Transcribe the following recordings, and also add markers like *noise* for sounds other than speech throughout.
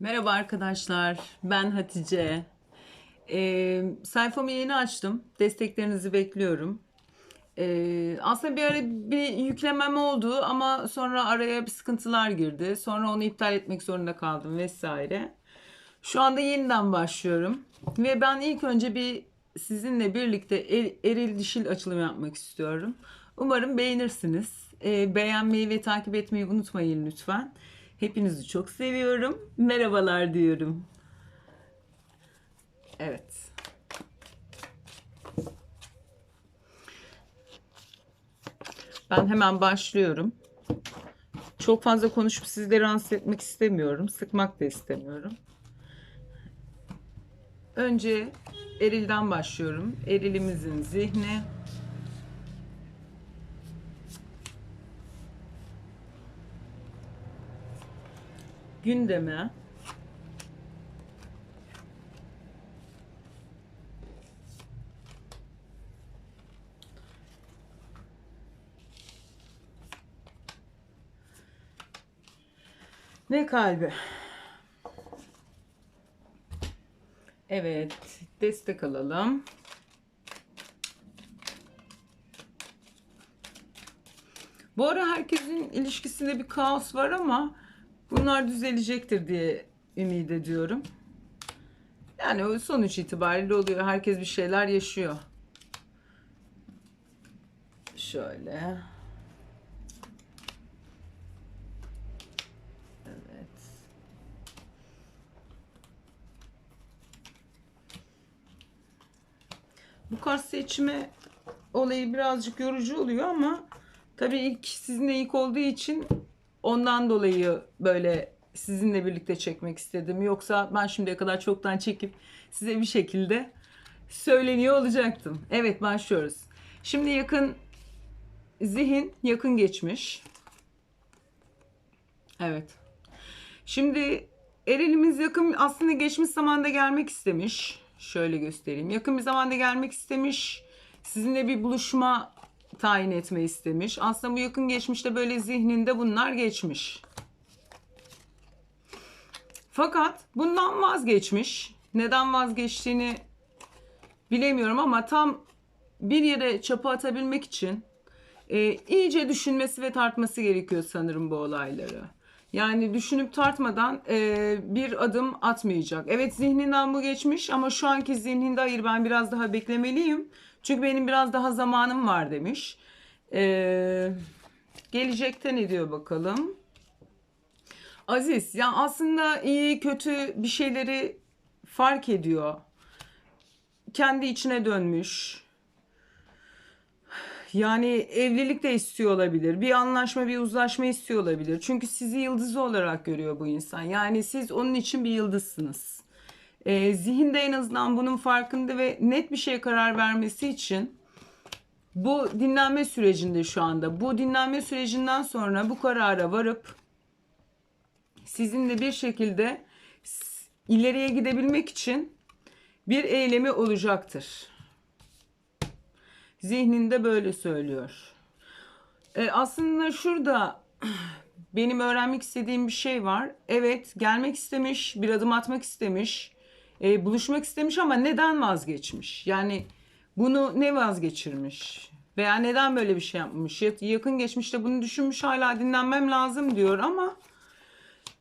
Merhaba arkadaşlar, ben Hatice. Ee, sayfamı yeni açtım. Desteklerinizi bekliyorum. Ee, aslında bir ara bir yüklemem oldu ama sonra araya bir sıkıntılar girdi. Sonra onu iptal etmek zorunda kaldım vesaire. Şu anda yeniden başlıyorum. Ve ben ilk önce bir sizinle birlikte er- eril dişil açılım yapmak istiyorum. Umarım beğenirsiniz. Ee, beğenmeyi ve takip etmeyi unutmayın lütfen. Hepinizi çok seviyorum. Merhabalar diyorum. Evet. Ben hemen başlıyorum. Çok fazla konuşup sizleri rahatsız etmek istemiyorum. Sıkmak da istemiyorum. Önce erilden başlıyorum. Erilimizin zihni. Gündeme. Ve kalbi. Evet, destek alalım. Bu ara herkesin ilişkisinde bir kaos var ama bunlar düzelecektir diye ümit ediyorum. Yani sonuç itibariyle oluyor. Herkes bir şeyler yaşıyor. Şöyle. Evet. Bu kart seçimi olayı birazcık yorucu oluyor ama tabii ilk sizinle ilk olduğu için ondan dolayı böyle sizinle birlikte çekmek istedim. Yoksa ben şimdiye kadar çoktan çekip size bir şekilde söyleniyor olacaktım. Evet başlıyoruz. Şimdi yakın zihin yakın geçmiş. Evet. Şimdi Eren'imiz yakın aslında geçmiş zamanda gelmek istemiş. Şöyle göstereyim. Yakın bir zamanda gelmek istemiş. Sizinle bir buluşma tayin etme istemiş. Aslında bu yakın geçmişte böyle zihninde bunlar geçmiş. Fakat bundan vazgeçmiş. Neden vazgeçtiğini bilemiyorum ama tam bir yere çapa atabilmek için e, iyice düşünmesi ve tartması gerekiyor sanırım bu olayları. Yani düşünüp tartmadan e, bir adım atmayacak. Evet zihninden bu geçmiş ama şu anki zihninde hayır ben biraz daha beklemeliyim. Çünkü benim biraz daha zamanım var demiş. E, gelecekte ne diyor bakalım. Aziz ya aslında iyi kötü bir şeyleri fark ediyor. Kendi içine dönmüş. Yani evlilik de istiyor olabilir. Bir anlaşma, bir uzlaşma istiyor olabilir. Çünkü sizi yıldızı olarak görüyor bu insan. Yani siz onun için bir yıldızsınız. Ee, zihinde en azından bunun farkında ve net bir şeye karar vermesi için bu dinlenme sürecinde şu anda. Bu dinlenme sürecinden sonra bu karara varıp sizinle bir şekilde ileriye gidebilmek için bir eylemi olacaktır. Zihninde böyle söylüyor. E, aslında şurada *clears throat* benim öğrenmek istediğim bir şey var. Evet, gelmek istemiş, bir adım atmak istemiş, e, buluşmak istemiş ama neden vazgeçmiş? Yani bunu ne vazgeçirmiş? Veya neden böyle bir şey yapmış? Ya- Yakın geçmişte bunu düşünmüş, hala dinlenmem lazım diyor ama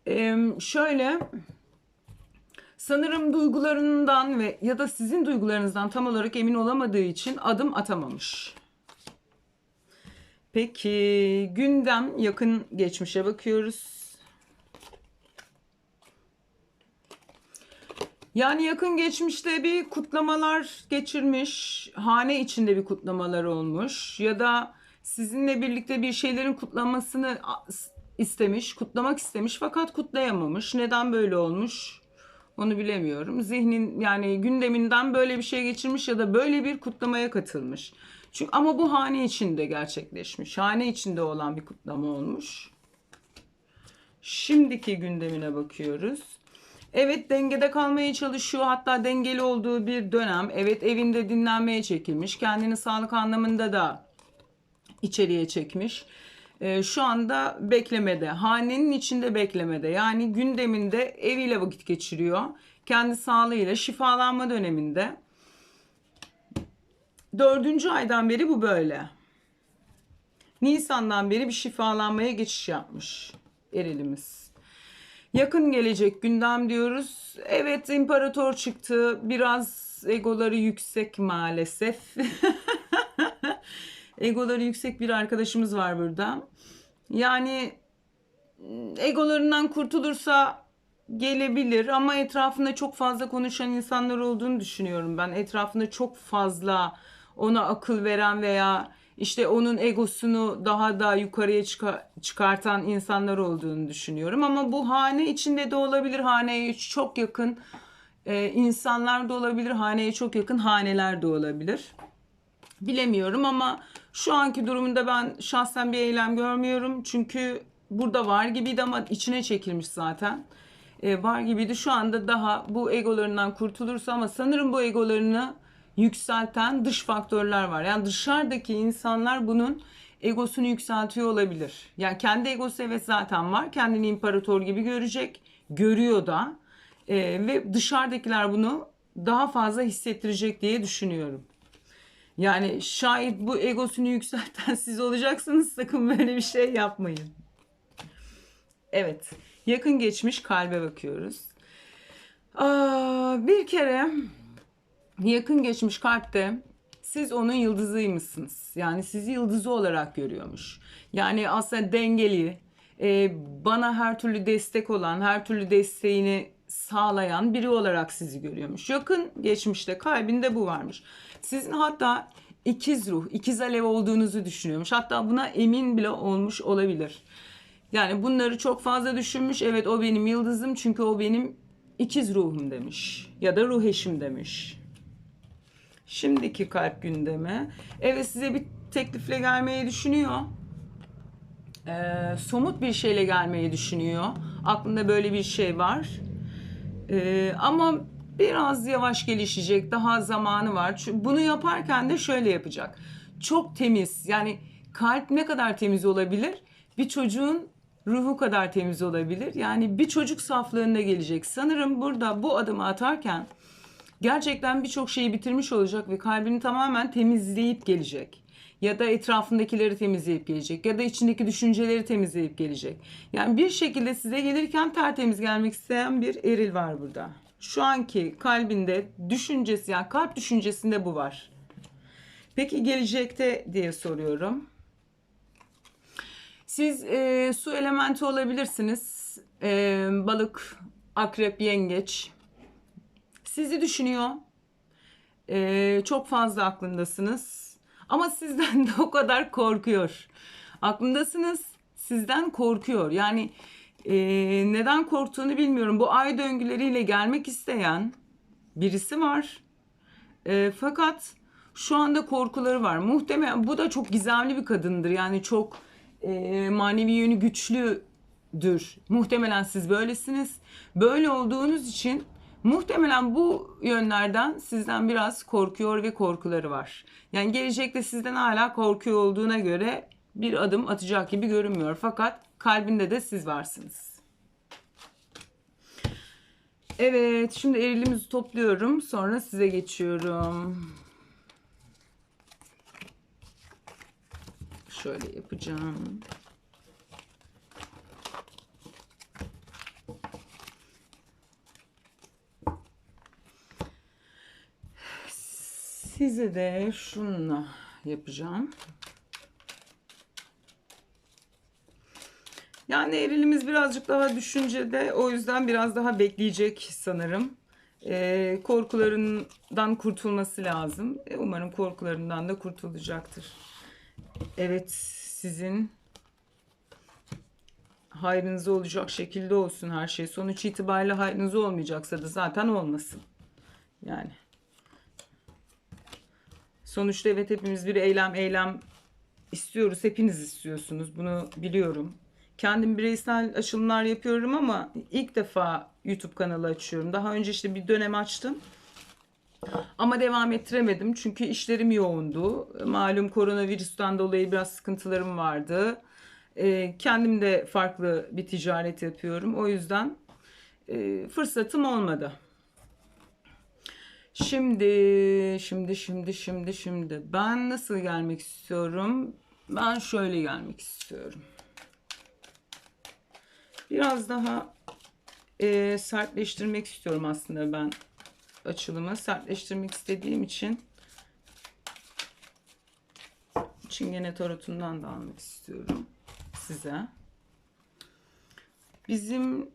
e, şöyle sanırım duygularından ve ya da sizin duygularınızdan tam olarak emin olamadığı için adım atamamış. Peki gündem yakın geçmişe bakıyoruz. Yani yakın geçmişte bir kutlamalar geçirmiş, hane içinde bir kutlamalar olmuş ya da sizinle birlikte bir şeylerin kutlanmasını a- istemiş, kutlamak istemiş fakat kutlayamamış. Neden böyle olmuş? Onu bilemiyorum. Zihnin yani gündeminden böyle bir şey geçirmiş ya da böyle bir kutlamaya katılmış. Çünkü ama bu hane içinde gerçekleşmiş. Hane içinde olan bir kutlama olmuş. Şimdiki gündemine bakıyoruz. Evet dengede kalmaya çalışıyor. Hatta dengeli olduğu bir dönem. Evet evinde dinlenmeye çekilmiş. Kendini sağlık anlamında da içeriye çekmiş. e, şu anda beklemede. Hanenin içinde beklemede. Yani gündeminde eviyle vakit geçiriyor. Kendi sağlığıyla şifalanma döneminde. Dördüncü aydan beri bu böyle. Nisan'dan beri bir şifalanmaya geçiş yapmış erilimiz. Yakın gelecek gündem diyoruz. Evet imparator çıktı. Biraz egoları yüksek maalesef. *laughs* egoları yüksek bir arkadaşımız var burada. Yani egolarından kurtulursa gelebilir ama etrafında çok fazla konuşan insanlar olduğunu düşünüyorum ben. Etrafında çok fazla ona akıl veren veya işte onun egosunu daha da yukarıya çıka- çıkartan insanlar olduğunu düşünüyorum. Ama bu hane içinde de olabilir. Haneye çok yakın e, insanlar da olabilir. Haneye çok yakın haneler de olabilir. Bilemiyorum ama şu anki durumunda ben şahsen bir eylem görmüyorum. Çünkü burada var gibiydi ama içine çekilmiş zaten. E, var gibiydi. Şu anda daha bu egolarından kurtulursa ama sanırım bu egolarını yükselten dış faktörler var. Yani dışarıdaki insanlar bunun egosunu yükseltiyor olabilir. Yani kendi egosu evet zaten var. Kendini imparator gibi görecek. Görüyor da. E, ve dışarıdakiler bunu daha fazla hissettirecek diye düşünüyorum. Yani şayet bu egosunu yükselten *laughs* siz olacaksınız sakın böyle bir şey yapmayın. Evet. Yakın geçmiş kalbe bakıyoruz. Aa, bir kere yakın geçmiş kalpte siz onun yıldızıymışsınız. Yani sizi yıldızı olarak görüyormuş. Yani aslında dengeli, e, bana her türlü destek olan, her türlü desteğini sağlayan biri olarak sizi görüyormuş. Yakın geçmişte kalbinde bu varmış. Sizin hatta ikiz ruh, ikiz alev olduğunuzu düşünüyormuş. Hatta buna emin bile olmuş olabilir. Yani bunları çok fazla düşünmüş. Evet o benim yıldızım çünkü o benim ikiz ruhum demiş. Ya da ruh eşim demiş. Şimdiki kalp gündemi. Evet size bir teklifle gelmeyi düşünüyor. Ee, somut bir şeyle gelmeyi düşünüyor. Aklında böyle bir şey var. Ee, ama biraz yavaş gelişecek. Daha zamanı var. Bunu yaparken de şöyle yapacak. Çok temiz. Yani kalp ne kadar temiz olabilir? Bir çocuğun ruhu kadar temiz olabilir. Yani bir çocuk saflığında gelecek. Sanırım burada bu adımı atarken gerçekten birçok şeyi bitirmiş olacak ve kalbini tamamen temizleyip gelecek. Ya da etrafındakileri temizleyip gelecek. Ya da içindeki düşünceleri temizleyip gelecek. Yani bir şekilde size gelirken tertemiz gelmek isteyen bir eril var burada. Şu anki kalbinde düşüncesi yani kalp düşüncesinde bu var. Peki gelecekte diye soruyorum. Siz e, su elementi olabilirsiniz. E, balık, akrep, yengeç. Sizi düşünüyor. E, çok fazla aklındasınız. Ama sizden de o kadar korkuyor. Aklındasınız, sizden korkuyor. Yani e, neden korktuğunu bilmiyorum. Bu ay döngüleriyle gelmek isteyen birisi var. E, fakat şu anda korkuları var. Muhtemelen bu da çok gizemli bir kadındır. Yani çok e, manevi yönü güçlüdür. Muhtemelen siz böylesiniz. Böyle olduğunuz için muhtemelen bu yönlerden sizden biraz korkuyor ve korkuları var. Yani gelecekte sizden hala korkuyor olduğuna göre bir adım atacak gibi görünmüyor. Fakat kalbinde de siz varsınız. Evet, şimdi erilimizi topluyorum. Sonra size geçiyorum. Şöyle yapacağım. Size de şununla yapacağım. Yani erilimiz birazcık daha düşüncede o yüzden biraz daha bekleyecek sanırım. Ee, korkularından kurtulması lazım. E, umarım korkularından da kurtulacaktır. Evet sizin hayrınıza olacak şekilde olsun her şey. Sonuç itibariyle hayrınıza olmayacaksa da zaten olmasın. Yani. Sonuçta evet hepimiz bir eylem eylem istiyoruz. Hepiniz istiyorsunuz. Bunu biliyorum. Kendim bireysel açılımlar yapıyorum ama ilk defa YouTube kanalı açıyorum. Daha önce işte bir dönem açtım. Ama devam ettiremedim çünkü işlerim yoğundu. Malum koronavirüsten dolayı biraz sıkıntılarım vardı. E, kendim de farklı bir ticaret yapıyorum. O yüzden e, fırsatım olmadı. Şimdi, şimdi, şimdi, şimdi, şimdi. Ben nasıl gelmek istiyorum? Ben şöyle gelmek istiyorum. Biraz daha e, sertleştirmek istiyorum aslında ben açılımı. Sertleştirmek istediğim için Çingene tarotundan da almak istiyorum size. Bizim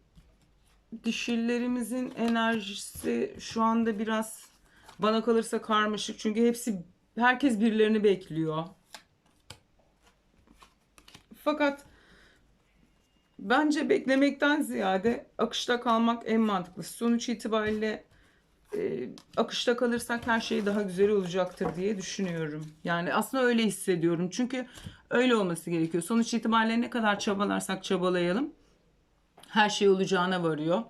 dişillerimizin enerjisi şu anda biraz bana kalırsa karmaşık. Çünkü hepsi herkes birilerini bekliyor. Fakat bence beklemekten ziyade akışta kalmak en mantıklısı. Sonuç itibariyle e, akışta kalırsak her şey daha güzel olacaktır diye düşünüyorum. Yani aslında öyle hissediyorum. Çünkü öyle olması gerekiyor. Sonuç itibariyle ne kadar çabalarsak çabalayalım her şey olacağına varıyor.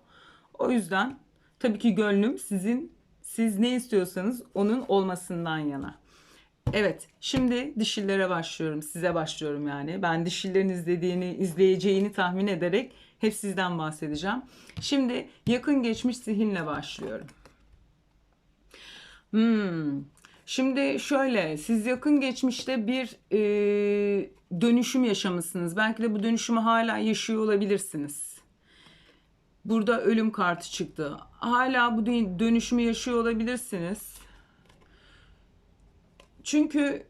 O yüzden tabii ki gönlüm sizin siz ne istiyorsanız onun olmasından yana. Evet, şimdi dişillere başlıyorum. Size başlıyorum yani. Ben dişillerin izlediğini, izleyeceğini tahmin ederek hep sizden bahsedeceğim. Şimdi yakın geçmiş zihinle başlıyorum. Hmm. Şimdi şöyle, siz yakın geçmişte bir e, dönüşüm yaşamışsınız. Belki de bu dönüşümü hala yaşıyor olabilirsiniz. Burada ölüm kartı çıktı. Hala bu dönüşümü yaşıyor olabilirsiniz. Çünkü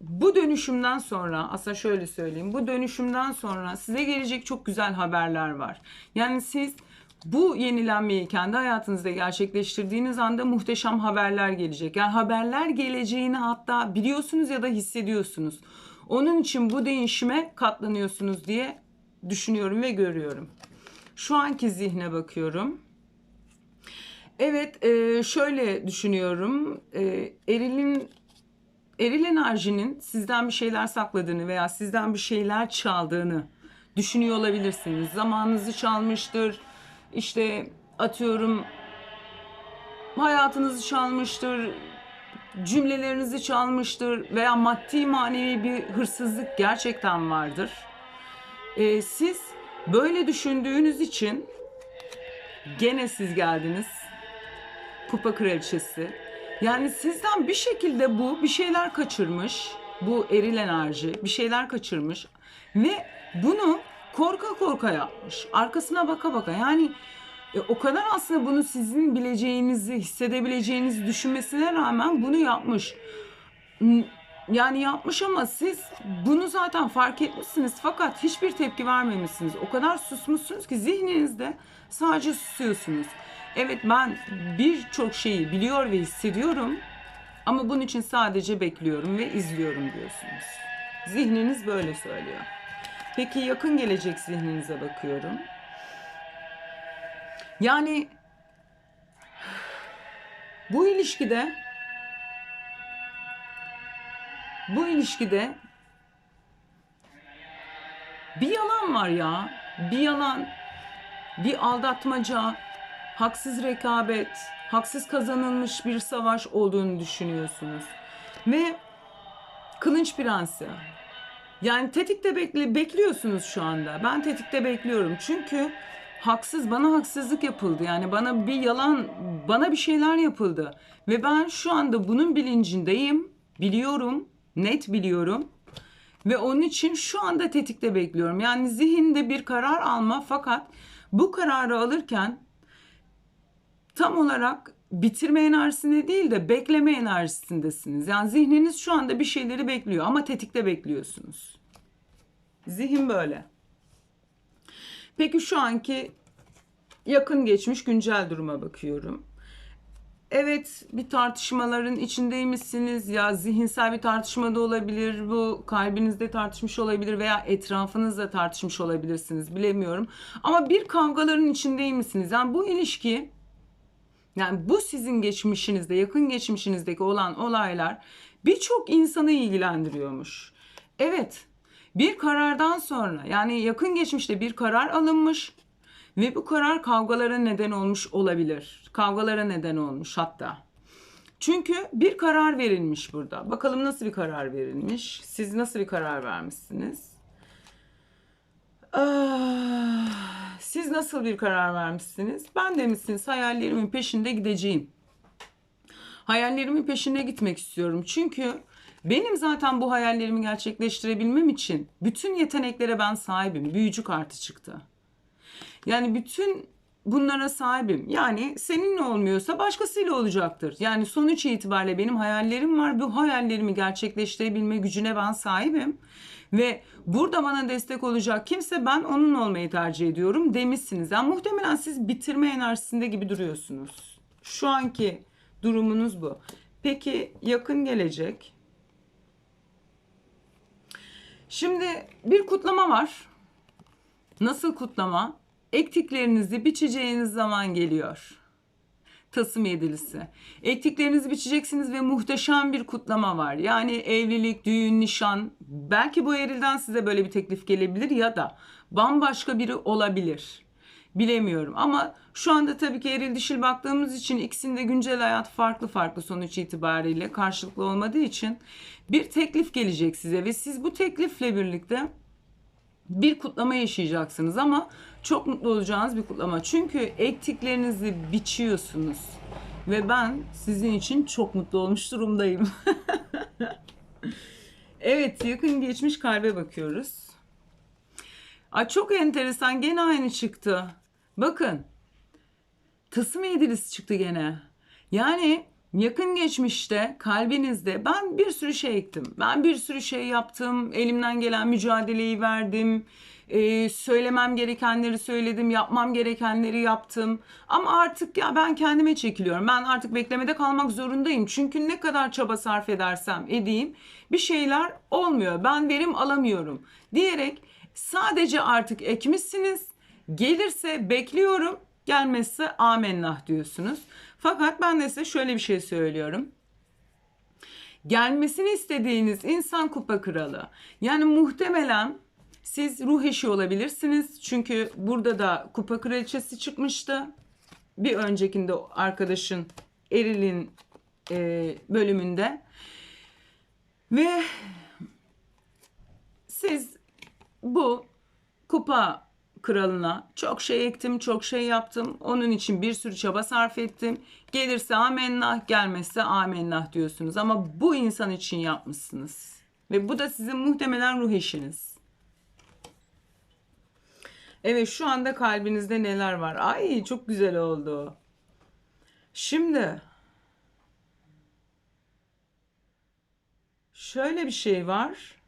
bu dönüşümden sonra aslında şöyle söyleyeyim. Bu dönüşümden sonra size gelecek çok güzel haberler var. Yani siz bu yenilenmeyi kendi hayatınızda gerçekleştirdiğiniz anda muhteşem haberler gelecek. Yani haberler geleceğini hatta biliyorsunuz ya da hissediyorsunuz. Onun için bu değişime katlanıyorsunuz diye düşünüyorum ve görüyorum. Şu anki zihne bakıyorum. Evet, e, şöyle düşünüyorum. E, erilin eril enerjinin sizden bir şeyler sakladığını veya sizden bir şeyler çaldığını düşünüyor olabilirsiniz. Zamanınızı çalmıştır. İşte atıyorum hayatınızı çalmıştır, cümlelerinizi çalmıştır veya maddi manevi bir hırsızlık gerçekten vardır. Ee, siz böyle düşündüğünüz için gene siz geldiniz. Kupa kraliçesi. Yani sizden bir şekilde bu bir şeyler kaçırmış. Bu eril enerji bir şeyler kaçırmış. Ve bunu korka korka yapmış. Arkasına baka baka. Yani e, o kadar aslında bunu sizin bileceğinizi, hissedebileceğinizi düşünmesine rağmen bunu yapmış. Yani yapmış ama siz bunu zaten fark etmişsiniz fakat hiçbir tepki vermemişsiniz. O kadar susmuşsunuz ki zihninizde sadece susuyorsunuz. Evet ben birçok şeyi biliyor ve hissediyorum ama bunun için sadece bekliyorum ve izliyorum diyorsunuz. Zihniniz böyle söylüyor. Peki yakın gelecek zihninize bakıyorum. Yani bu ilişkide bu ilişkide bir yalan var ya. Bir yalan, bir aldatmaca, haksız rekabet, haksız kazanılmış bir savaş olduğunu düşünüyorsunuz. Ve Kılınç Prensi. Yani tetikte bekli bekliyorsunuz şu anda. Ben tetikte bekliyorum. Çünkü haksız bana haksızlık yapıldı. Yani bana bir yalan, bana bir şeyler yapıldı. Ve ben şu anda bunun bilincindeyim. Biliyorum, net biliyorum. Ve onun için şu anda tetikte bekliyorum. Yani zihinde bir karar alma fakat bu kararı alırken tam olarak bitirme enerjisinde değil de bekleme enerjisindesiniz. Yani zihniniz şu anda bir şeyleri bekliyor ama tetikte bekliyorsunuz. Zihin böyle. Peki şu anki yakın geçmiş güncel duruma bakıyorum. Evet bir tartışmaların içindeymişsiniz ya zihinsel bir tartışma da olabilir bu kalbinizde tartışmış olabilir veya etrafınızda tartışmış olabilirsiniz bilemiyorum. Ama bir kavgaların içindeymişsiniz yani bu ilişki yani bu sizin geçmişinizde yakın geçmişinizdeki olan olaylar birçok insanı ilgilendiriyormuş. Evet bir karardan sonra yani yakın geçmişte bir karar alınmış ve bu karar kavgalara neden olmuş olabilir. Kavgalara neden olmuş hatta. Çünkü bir karar verilmiş burada. Bakalım nasıl bir karar verilmiş? Siz nasıl bir karar vermişsiniz? Ah, Siz nasıl bir karar vermişsiniz? Ben de misiniz hayallerimin peşinde gideceğim. Hayallerimin peşinde gitmek istiyorum. Çünkü benim zaten bu hayallerimi gerçekleştirebilmem için bütün yeteneklere ben sahibim. Büyücü kartı çıktı. Yani bütün bunlara sahibim. Yani seninle olmuyorsa başkasıyla olacaktır. Yani sonuç itibariyle benim hayallerim var. Bu hayallerimi gerçekleştirebilme gücüne ben sahibim. Ve burada bana destek olacak kimse ben onun olmayı tercih ediyorum demişsiniz. Yani muhtemelen siz bitirme enerjisinde gibi duruyorsunuz. Şu anki durumunuz bu. Peki yakın gelecek. Şimdi bir kutlama var. Nasıl kutlama? Ektiklerinizi biçeceğiniz zaman geliyor. Tasım yedilisi. Ektiklerinizi biçeceksiniz ve muhteşem bir kutlama var. Yani evlilik, düğün, nişan. Belki bu erilden size böyle bir teklif gelebilir ya da bambaşka biri olabilir. Bilemiyorum ama şu anda tabii ki eril dişil baktığımız için ikisinde güncel hayat farklı farklı sonuç itibariyle karşılıklı olmadığı için bir teklif gelecek size ve siz bu teklifle birlikte bir kutlama yaşayacaksınız ama çok mutlu olacağınız bir kutlama. Çünkü ektiklerinizi biçiyorsunuz. Ve ben sizin için çok mutlu olmuş durumdayım. *laughs* evet, yakın geçmiş kalbe bakıyoruz. Ay çok enteresan gene aynı çıktı. Bakın. Tısım yedilisi çıktı gene. Yani yakın geçmişte kalbinizde ben bir sürü şey ektim. Ben bir sürü şey yaptım. Elimden gelen mücadeleyi verdim. Ee, söylemem gerekenleri söyledim. Yapmam gerekenleri yaptım. Ama artık ya ben kendime çekiliyorum. Ben artık beklemede kalmak zorundayım. Çünkü ne kadar çaba sarf edersem edeyim bir şeyler olmuyor. Ben verim alamıyorum diyerek sadece artık ekmişsiniz. Gelirse bekliyorum. Gelmezse amenna diyorsunuz. Fakat ben de size şöyle bir şey söylüyorum. Gelmesini istediğiniz insan kupa kralı. Yani muhtemelen siz ruh eşi olabilirsiniz. Çünkü burada da kupa kraliçesi çıkmıştı. Bir öncekinde arkadaşın Eril'in e, bölümünde. Ve siz bu kupa kralına çok şey ektim, çok şey yaptım. Onun için bir sürü çaba sarf ettim. Gelirse amenna, gelmezse amenna diyorsunuz. Ama bu insan için yapmışsınız. Ve bu da sizin muhtemelen ruh eşiniz. Evet şu anda kalbinizde neler var? Ay çok güzel oldu. Şimdi şöyle bir şey var.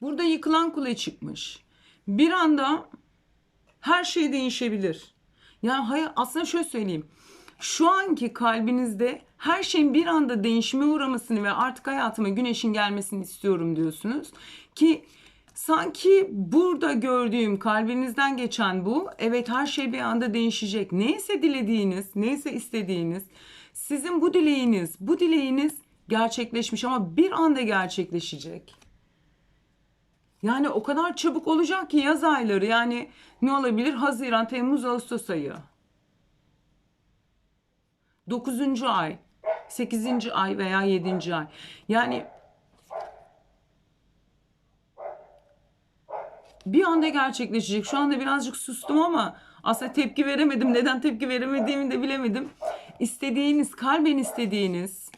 Burada yıkılan kule çıkmış. Bir anda her şey değişebilir. Yani hayır, aslında şöyle söyleyeyim. Şu anki kalbinizde her şeyin bir anda değişime uğramasını ve artık hayatıma güneşin gelmesini istiyorum diyorsunuz. Ki sanki burada gördüğüm kalbinizden geçen bu. Evet her şey bir anda değişecek. Neyse dilediğiniz, neyse istediğiniz. Sizin bu dileğiniz, bu dileğiniz gerçekleşmiş ama bir anda gerçekleşecek. Yani o kadar çabuk olacak ki yaz ayları yani ne olabilir? Haziran, Temmuz, Ağustos ayı. 9. ay, 8. ay veya 7. ay. Yani bir anda gerçekleşecek. Şu anda birazcık sustum ama aslında tepki veremedim. Neden tepki veremediğimi de bilemedim. İstediğiniz, kalben istediğiniz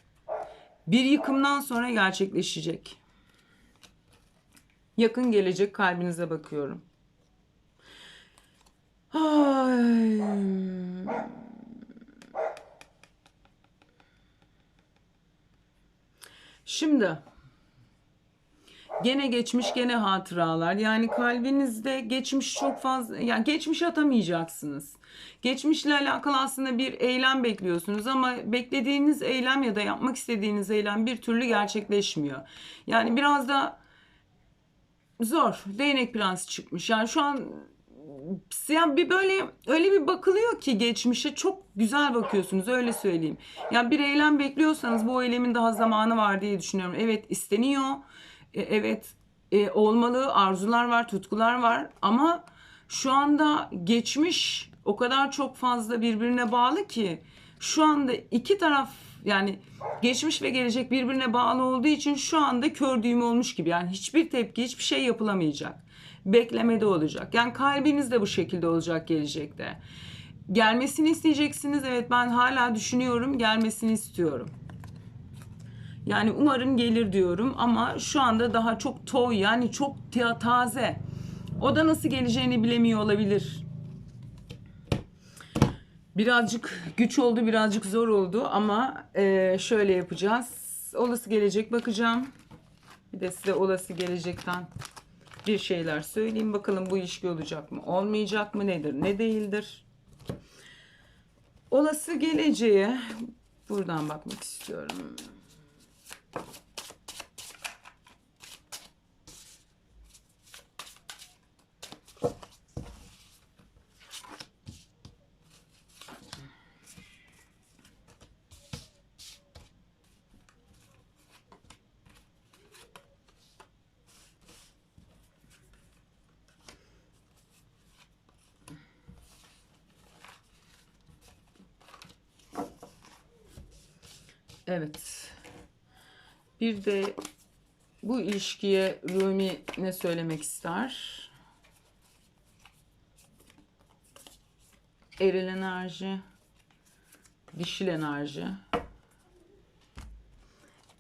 bir yıkımdan sonra gerçekleşecek. Yakın gelecek kalbinize bakıyorum. Ay. Şimdi gene geçmiş gene hatıralar. Yani kalbinizde geçmiş çok fazla yani geçmiş atamayacaksınız. Geçmişle alakalı aslında bir eylem bekliyorsunuz ama beklediğiniz eylem ya da yapmak istediğiniz eylem bir türlü gerçekleşmiyor. Yani biraz da zor. Değnek prensi çıkmış. Yani şu an yani bir böyle öyle bir bakılıyor ki geçmişe çok güzel bakıyorsunuz öyle söyleyeyim. Yani bir eylem bekliyorsanız bu eylemin daha zamanı var diye düşünüyorum. Evet isteniyor. E, evet e, olmalı arzular var, tutkular var ama şu anda geçmiş o kadar çok fazla birbirine bağlı ki şu anda iki taraf Yani geçmiş ve gelecek birbirine bağlı olduğu için şu anda kör düğüm olmuş gibi. Yani hiçbir tepki, hiçbir şey yapılamayacak. Beklemede olacak. Yani kalbiniz de bu şekilde olacak gelecekte. Gelmesini isteyeceksiniz. Evet ben hala düşünüyorum. Gelmesini istiyorum. Yani umarım gelir diyorum ama şu anda daha çok toy yani çok ta- taze. O da nasıl geleceğini bilemiyor olabilir. Birazcık güç oldu, birazcık zor oldu ama eee, şöyle yapacağız. Olası gelecek bakacağım. Bir de size olası gelecekten bir şeyler söyleyeyim. Bakalım bu ilişki olacak mı, olmayacak mı, nedir, ne değildir. Olası geleceğe buradan bakmak istiyorum. Evet. Bir de bu ilişkiye Rumi ne söylemek ister? Eril enerji, dişil enerji.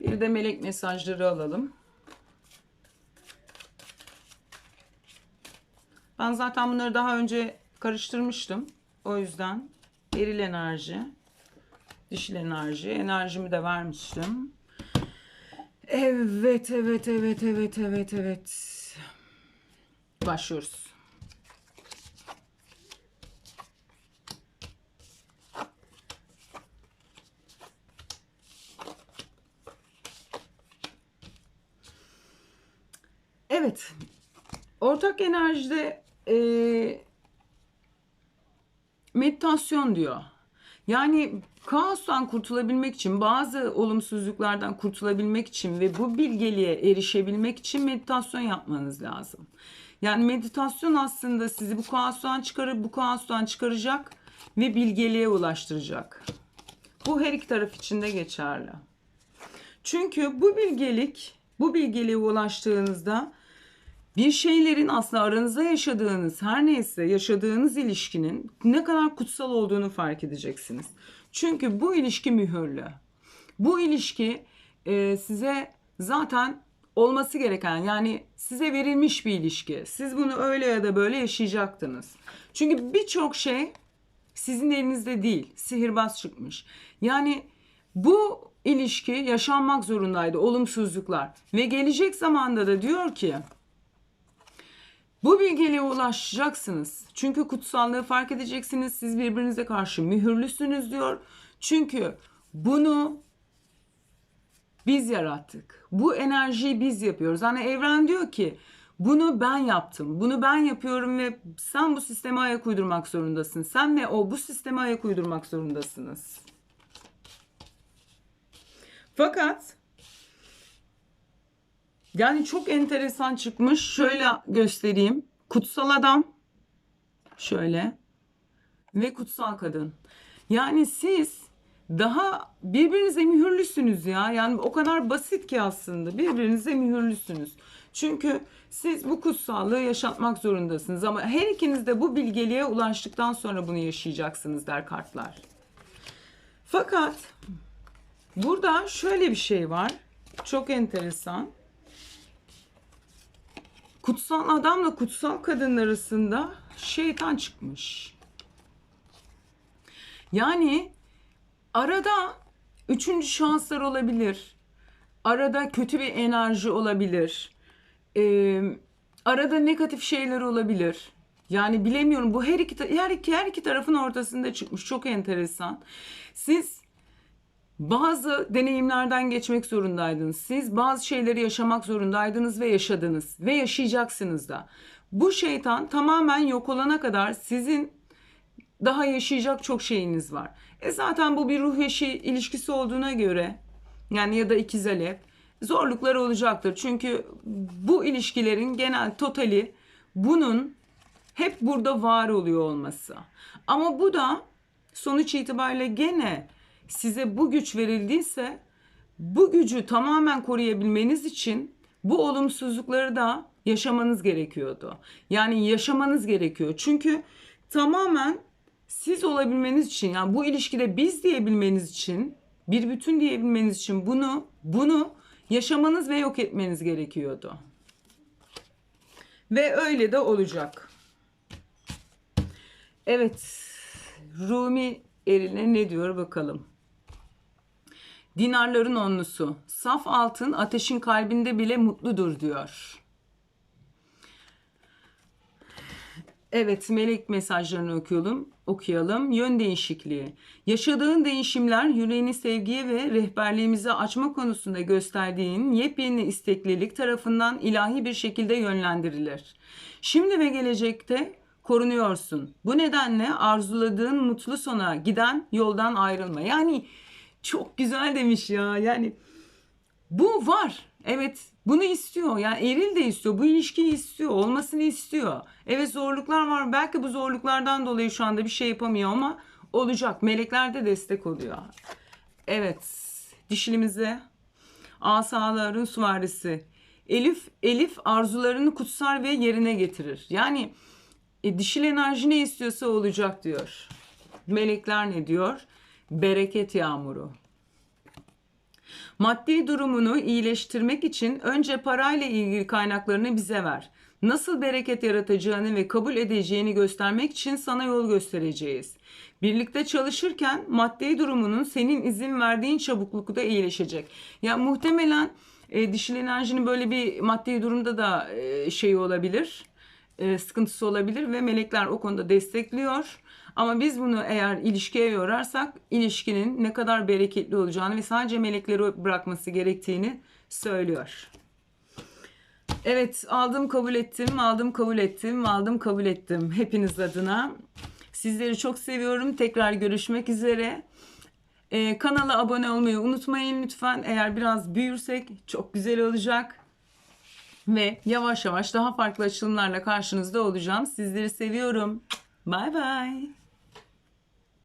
Bir de melek mesajları alalım. Ben zaten bunları daha önce karıştırmıştım. O yüzden eril enerji, dişil enerji, enerjimi de vermiştim. Evet, evet, evet, evet, evet, evet. Başlıyoruz. Evet. Ortak enerjide eee, meditasyon diyor. Yani kaostan kurtulabilmek için, bazı olumsuzluklardan kurtulabilmek için ve bu bilgeliğe erişebilmek için meditasyon yapmanız lazım. Yani meditasyon aslında sizi bu kaostan çıkarıp bu kaostan çıkaracak ve bilgeliğe ulaştıracak. Bu her iki taraf için de geçerli. Çünkü bu bilgelik, bu bilgeliğe ulaştığınızda bir şeylerin aslında aranızda yaşadığınız her neyse yaşadığınız ilişkinin ne kadar kutsal olduğunu fark edeceksiniz. Çünkü bu ilişki mühürlü. Bu ilişki e, size zaten olması gereken yani size verilmiş bir ilişki. Siz bunu öyle ya da böyle yaşayacaktınız. Çünkü birçok şey sizin elinizde değil. Sihirbaz çıkmış. Yani bu ilişki yaşanmak zorundaydı. Olumsuzluklar. Ve gelecek zamanda da diyor ki bu bilgeliğe ulaşacaksınız. Çünkü kutsallığı fark edeceksiniz. Siz birbirinize karşı mühürlüsünüz diyor. Çünkü bunu biz yarattık. Bu enerjiyi biz yapıyoruz. Hani evren diyor ki bunu ben yaptım. Bunu ben yapıyorum ve sen bu sisteme ayak uydurmak zorundasın. Sen ve o bu sisteme ayak uydurmak zorundasınız. Fakat yani çok enteresan çıkmış. Şöyle göstereyim. Kutsal adam. Şöyle. Ve kutsal kadın. Yani siz daha birbirinize mühürlüsünüz ya. Yani o kadar basit ki aslında. Birbirinize mühürlüsünüz. Çünkü siz bu kutsallığı yaşatmak zorundasınız. Ama her ikiniz de bu bilgeliğe ulaştıktan sonra bunu yaşayacaksınız der kartlar. Fakat burada şöyle bir şey var. Çok enteresan kutsal adamla kutsal kadın arasında şeytan çıkmış. Yani arada üçüncü şanslar olabilir. Arada kötü bir enerji olabilir. Ee, arada negatif şeyler olabilir. Yani bilemiyorum bu her iki her iki her iki tarafın ortasında çıkmış. Çok enteresan. Siz bazı deneyimlerden geçmek zorundaydınız. Siz bazı şeyleri yaşamak zorundaydınız ve yaşadınız ve yaşayacaksınız da. Bu şeytan tamamen yok olana kadar sizin daha yaşayacak çok şeyiniz var. E zaten bu bir ruh eşi ilişkisi olduğuna göre yani ya da ikiz alev zorluklar olacaktır. Çünkü bu ilişkilerin genel totali bunun hep burada var oluyor olması. Ama bu da sonuç itibariyle gene size bu güç verildiyse bu gücü tamamen koruyabilmeniz için bu olumsuzlukları da yaşamanız gerekiyordu. Yani yaşamanız gerekiyor. Çünkü tamamen siz olabilmeniz için yani bu ilişkide biz diyebilmeniz için bir bütün diyebilmeniz için bunu bunu yaşamanız ve yok etmeniz gerekiyordu. Ve öyle de olacak. Evet. Rumi eline ne diyor bakalım. Dinarların onlusu. Saf altın ateşin kalbinde bile mutludur diyor. Evet, melek mesajlarını okuyalım. Okuyalım. Yön değişikliği. Yaşadığın değişimler yüreğini sevgiye ve rehberliğimizi açma konusunda gösterdiğin yepyeni isteklilik tarafından ilahi bir şekilde yönlendirilir. Şimdi ve gelecekte korunuyorsun. Bu nedenle arzuladığın mutlu sona giden yoldan ayrılma. Yani çok güzel demiş ya. Yani bu var. Evet bunu istiyor. Yani eril de istiyor. Bu ilişkiyi istiyor. Olmasını istiyor. Evet zorluklar var. Belki bu zorluklardan dolayı şu anda bir şey yapamıyor ama olacak. Melekler de destek oluyor. Evet. Dişilimize asaların süvarisi. Elif, Elif arzularını kutsar ve yerine getirir. Yani e, dişil enerji ne istiyorsa olacak diyor. Melekler ne diyor? Bereket yağmuru. Maddi durumunu iyileştirmek için önce parayla ilgili kaynaklarını bize ver. Nasıl bereket yaratacağını ve kabul edeceğini göstermek için sana yol göstereceğiz. Birlikte çalışırken maddi durumunun senin izin verdiğin çabuklukta iyileşecek. Ya muhtemelen e, dişil enerjinin böyle bir maddi durumda da e, şey olabilir, e, sıkıntısı olabilir ve melekler o konuda destekliyor. Ama biz bunu eğer ilişkiye yorarsak ilişkinin ne kadar bereketli olacağını ve sadece melekleri bırakması gerektiğini söylüyor. Evet aldım kabul ettim, aldım kabul ettim, aldım kabul ettim hepiniz adına. Sizleri çok seviyorum. Tekrar görüşmek üzere. Ee, kanala abone olmayı unutmayın lütfen. Eğer biraz büyürsek çok güzel olacak. Ve yavaş yavaş daha farklı açılımlarla karşınızda olacağım. Sizleri seviyorum. Bye bye.